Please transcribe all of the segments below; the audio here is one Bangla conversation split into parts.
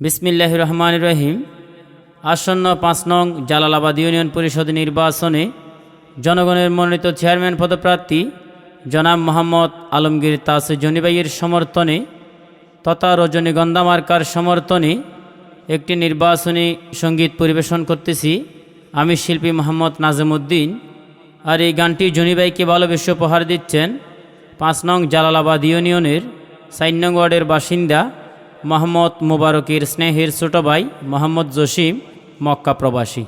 বিসমিল্লাহ রহমান রহিম আসন্ন পাঁচ নং জালালাবাদ ইউনিয়ন পরিষদ নির্বাচনে জনগণের মনোনীত চেয়ারম্যান পদপ্রার্থী জনাব মোহাম্মদ আলমগীর তাস জনিবাইয়ের সমর্থনে তথা রজনীগন্ধা মার্কার সমর্থনে একটি নির্বাচনী সংগীত পরিবেশন করতেছি। আমি শিল্পী মোহাম্মদ নাজিমুদ্দিন। আর এই গানটি জনিবাইকে ভালোবেসে উপহার দিচ্ছেন পাঁচ নং জালালাবাদ ইউনিয়নের সাইন নং ওয়ার্ডের বাসিন্দা মোহাম্মদ মুবারকের স্নেহের ছোট ভাই মোহাম্মদ জসিম, মক্কা প্রবাসী।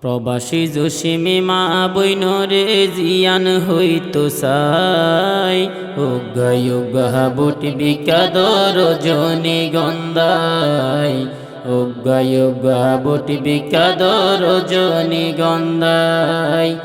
প্রবাসী জসিমে মা বৈন রে জিয়ান হইতো সাই। উগাই উগা বুটি বিকাদর জনি গন্ধাই। উগাই উগা বুটি বিকাদর জনি গন্ধাই।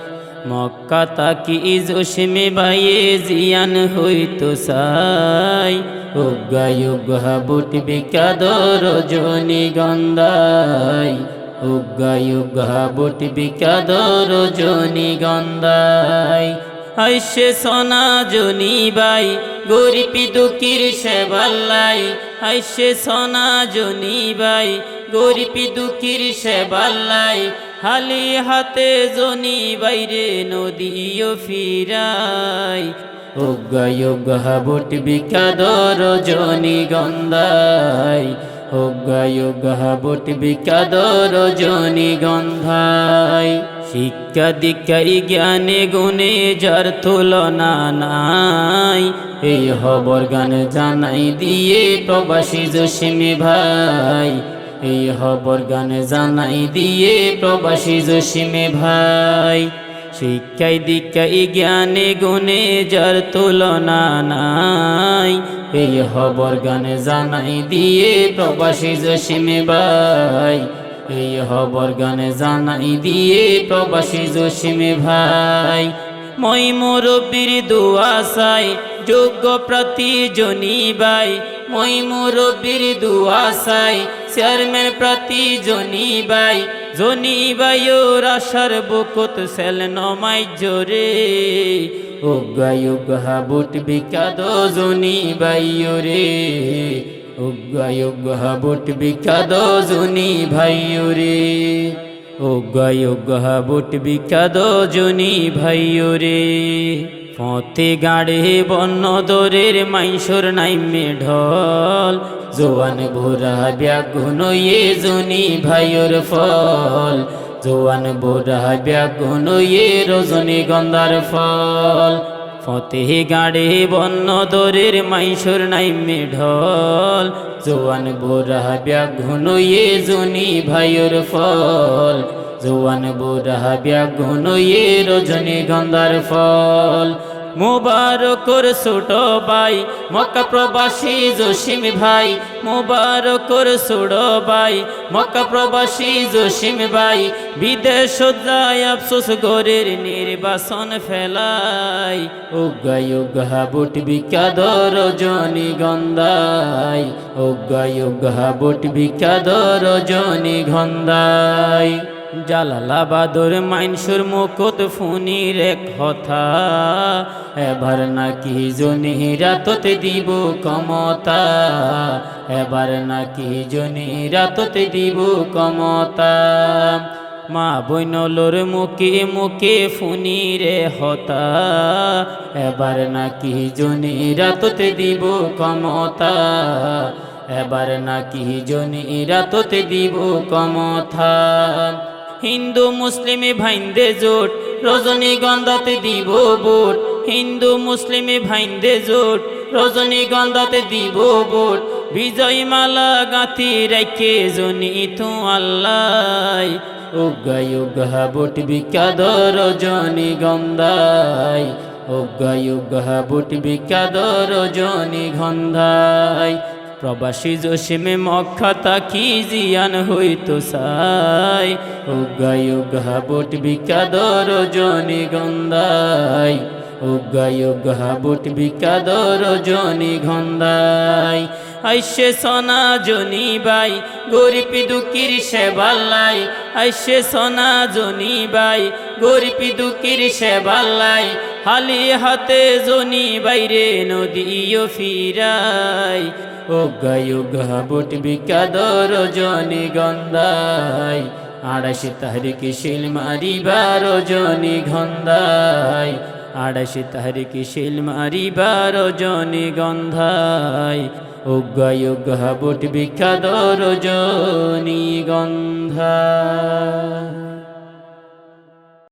মক্কা তাকি জসিমে বাইয়ে জিয়ান হইতো সাই। উগা উগা বুটি বিকাদর জনি গন্ধাই। উগা উগা বুটি বিকাদর জনি গন্ধাই। আইসে সোনা জনি বাই, গরিপি দুকির সেবাল্লাই। আইসে সোনা জনি বাই, গরিপি দুকির সেবাল্লাই। হালি হাতে জনি বাইরে নদীও ফিরাই। উগা বুট বিকাদর জনি গন্ধাই। উগা উগা বুট বিকাদর জনি গন্ধাই। শিক্ষা দীক্ষাই জ্ঞানে গুণে যার তুলনা নাই। এই হবর গান জানাই দিয়ে প্রবাসী জসিমি ভাই। এই হবর গান জানাই দিয়ে প্রবাসী জসিমে ভাই। শিক্ষাই দীক্ষাই জ্ঞানে গুণে যার তুলনা নাই। এই হবর গান জানাই দিয়ে প্রবাসী জসিমে ভাই। এই হবর গানে জানাই দিয়ে প্রবাসী জসিমে ভাই। মই মুরব্বীর দোয়া চাই, যোগ্য প্রতি জনি বাই মই মুরব্বীর দোয়া চাই, চেয়ারম্যান প্রতি জনি বাই জনি বায়ুর আশার বুকুত সেল নমাই জোরে। উগাই উগা বুট বিকাদ জনি বাইয়ো রে উগাই উগা বুট বিকাদ জনি ভাইয়ো রে উগাই উগা বুট বিকাদ জনি ভাইয়ো রে পথে গাড়ে বন্য দরের মাইসর নাইমে ঢল জোয়ান ভোরা ব্যাগুন ইয়ে জনি ফল। জোয়ান ভোরা ব্যাগুন ইয়ে রজনী গন্ধার ফল। ফতে গাড়ে বন্য দরের মাইসর নাইমে ঢল জোয়ান বোরা ব্যাঘুন ইয়ে জনি ভাইয়র ফল। জোয়ান বোরা ব্যাঘুন ইয়ে রজনী গন্ধার ফল। মুবারকর ছোট ভাই, মক্কা প্রবাসী জসিম ভাই। মুবারকর ছোট ভাই, মক্কা প্রবাসী জসিম ভাই। বিদেশ যায় আফসোস গরের নির্বাসন ফেলাই। উগাই উগা বুট বিকাদর জনি গন্ধাই। উগাই উগা বুট বিকাদর জনি গন্ধাই। জালালাবাদর মাইনসুর মুকুত ফুনির এক কথা এবার নাকি জনিরা তোতে দিব কমতা। এবার নাকি জনিরা তোতে দিব কমতা। মা বৈনলোর মুখে মুখে ফুনিরে হতা। এবার নাকি জনিরা তোতে দিব কমতা। এবার নাকি জনিরা তোতে দিব কমথা হিন্দু মুসলিমে ভাইন্দে জোট রজনীগন্ধাতে দিব বোট। হিন্দু মুসলিমে ভাইন্দে জোট রজনীগন্ধাতে দিব বোট। বিজয় মালা গাঁথি রেখে জনি তু আল্লাহ উগাই উগা বুট বিকাদর রজনী গন্ধাই। উগাই উগা বুট বিকাদর রজনী গন্ধাই। প্রবাসী জসিমে মক্কা তাকি জিয়ান হইতো সাই। উগাই উগা বুট বিকাদর জনি গন্ধাই। উগাই উগা বুট বিকাদর জনি গন্ধাই। আইসে সোনা জনি বাই গরিপি দুকির সেবাল্লাই। আইসে সোনা জনি বাই গরিপি দুকির সেবাল্লাই। হালি হাতে জনি বাইরে নদীও ফিরাই। উগা বুট বিখ্যাত রজনী গন্ধাই। আড়াইশে তাহারিকে শিল মারিবার রজনী গন্ধাই। আড়াইশে তাহারিকে শিল মারিবার রজনী গন্ধাই। উগা বুট বিখ্যাত রজনী গন্ধা